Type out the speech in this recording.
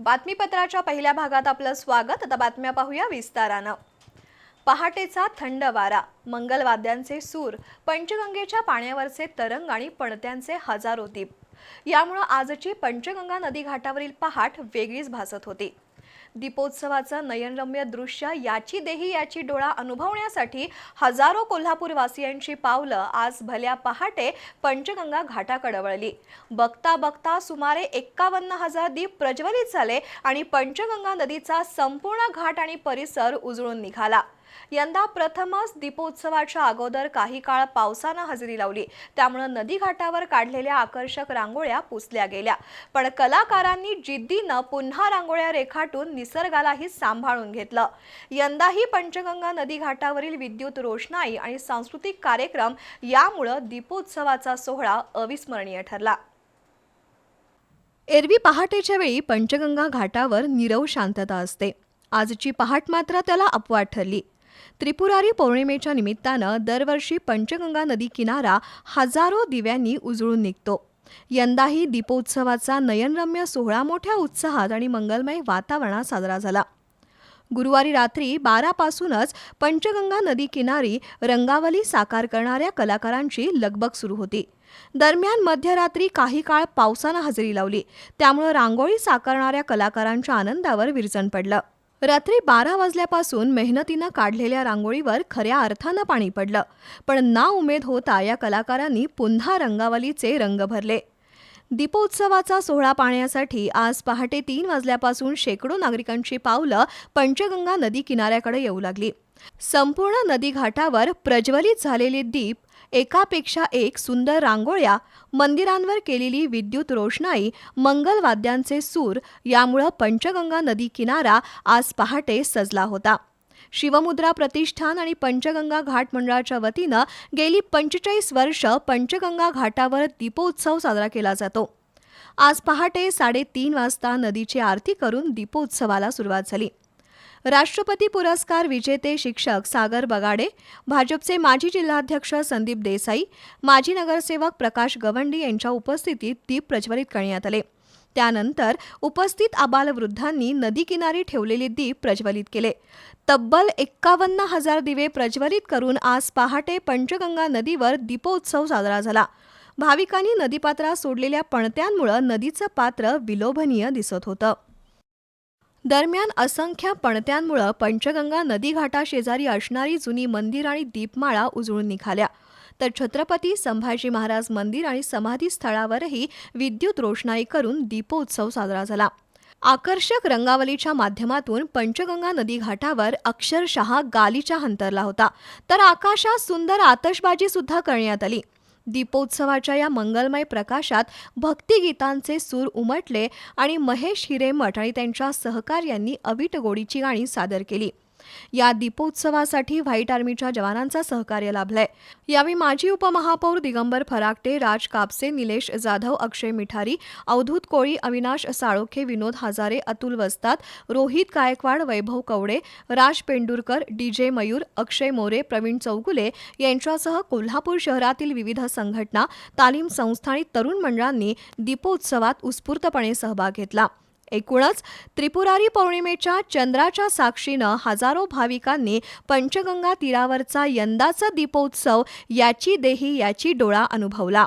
बातमीपत्राच्या पहिल्या भागात आपलं स्वागत. आता बातम्या पाहूया विस्तारानं. पहाटेचा थंड वारा मंगलवाद्यांचे सूर पंचगंगेच्या पाण्यावरचे तरंग आणि पणत्यांचे हजारो दीप. यामुळं आजची पंचगंगा नदी घाटावरील पहाट वेगळीच भासत होती. दीपोत्सवाचं नयनरम्य दृश्य याची देही याची डोळा अनुभवण्यासाठी हजारो कोल्हापूरवासियांची पावलं आज भल्या पहाटे पंचगंगा घाटाकडे वळली. बघता बघता सुमारे एक्कावन्न हजार दीप प्रज्वलित झाले आणि पंचगंगा नदीचा संपूर्ण घाट आणि परिसर उजळून निघाला. यंदा प्रथमच दीपोत्सवाच्या अगोदर काही काळ पावसानं हजेरी लावली. त्यामुळं नदीघाटावर काढलेल्या आकर्षक रांगोळ्या पुसल्या गेल्या. पण कलाकारांनी जिद्दीनं पुन्हा रांगोळ्या रेखाटून निसर्गालाही सांभाळून घेतलं. यंदाही पंचगंगा नदी घाटावरील विद्युत रोषणाई आणि सांस्कृतिक कार्यक्रम यामुळं दीपोत्सवाचा सोहळा अविस्मरणीय ठरला. एरवी पहाटेच्या वेळी पंचगंगा घाटावर नीरव शांतता असते. आजची पहाट मात्र त्याला अपवाद ठरली. त्रिपुरारी पौर्णिमेच्या निमित्तानं दरवर्षी पंचगंगा नदी किनारा हजारो दिव्यांनी उजळून निघतो. यंदाही दीपोत्सवाचा नयनरम्य सोहळा मोठ्या उत्साहात आणि मंगलमय वातावरणात साजरा झाला. गुरुवारी रात्री बारापासूनच पंचगंगा नदी किनारी रंगावली साकार करणाऱ्या कलाकारांची लगबग सुरू होती. दरम्यान मध्यरात्री काही काळ पावसानं हजेरी लावली. त्यामुळं रांगोळी साकारणाऱ्या कलाकारांच्या आनंदावर विरजण पडलं. रात्री बारा वाजल्यापासून मेहनतीनं काढलेल्या रांगोळीवर खऱ्या अर्थानं पाणी पडलं पण ना उमेद होता या कलाकारांनी पुन्हा रंगावलीचे रंग भरले. दीपोत्सवाचा सोहळा पाहण्यासाठी आज पहाटे तीन वाजल्यापासून शेकडो नागरिकांची पावलं पंचगंगा नदी किनाऱ्याकडे येऊ लागली. संपूर्ण नदी घाटावर प्रज्वलित झालेले दीप एकापेक्षा एक सुंदर रांगोळ्या मंदिरांवर केलेली विद्युत रोषणाई मंगलवाद्यांचे सूर यामुळं पंचगंगा नदी किनारा आज पहाटे सजला होता. शिवमुद्रा प्रतिष्ठान आणि पंचगंगा घाट मंडळाच्या वतीनं गेली पंचेचाळीस वर्ष पंचगंगा घाटावर दीपोत्सव साजरा केला जातो. आज पहाटे साडेतीन वाजता नदीची आरती करून दीपोत्सवाला सुरुवात झाली. राष्ट्रपती पुरस्कार विजेते शिक्षक सागर बगाडे भाजपचे माजी जिल्हाध्यक्ष संदीप देसाई माजी नगरसेवक प्रकाश गवंडी यांच्या उपस्थितीत दीप प्रज्वलित करण्यात आले. त्यानंतर उपस्थित आबालवृद्धांनी नदीकिनारी ठेवलेले दीप प्रज्वलित केले. तब्बल एक्कावन्न हजार दिवे प्रज्वलित करून आज पहाटे पंचगंगा नदीवर दीपोत्सव साजरा झाला. भाविकांनी नदीपात्रात सोडलेल्या पणत्यांमुळं नदीचं पात्र विलोभनीय दिसत होतं. दरम्यान असंख्य पणत्यांमुळं पंचगंगा नदीघाटाशेजारी असणारी जुनी मंदिर आणि दीपमाळा उजळून निघाल्या. तर छत्रपती संभाजी महाराज मंदिर आणि समाधी स्थळावरही विद्युत रोषणाई करून दीपोत्सव साजरा झाला. आकर्षक रंगावलीच्या माध्यमातून पंचगंगा नदी घाटावर अक्षरशः गालीचा हंतरला होता. तर आकाशात सुंदर आतषबाजी सुद्धा करण्यात आली. दीपोत्सवाच्या या मंगलमय प्रकाशात भक्तिगीतांचे सूर उमटले आणि महेश हिरेमठ आणि त्यांच्या सहकार्यांनी अवीट गोडीची गाणी सादर केली. या दीपोत्सवासाठी व्हाईट आर्मीच्या जवानांचा सहकार्य लाभलंय. यावेळी माजी उपमहापौर दिगंबर फराकटे राज कापसे निलेश जाधव अक्षय मिठारी अवधूत कोळी अविनाश साळोखे विनोद हजारे अतुल वस्तात रोहित गायकवाड वैभव कवडे राज पेंडुरकर डी जे मयूर अक्षय मोरे प्रवीण चौगुले यांच्यासह कोल्हापूर शहरातील विविध संघटना तालीम संस्था आणि तरुण मंडळांनी दीपोत्सवात उत्स्फूर्तपणे सहभाग घेतला. एकूणच त्रिपुरारी पौर्णिमेच्या चंद्राच्या साक्षीनं हजारो भाविकांनी पंचगंगा तीरावरचा यंदाचा दीपोत्सव याची देही याची डोळा अनुभवला.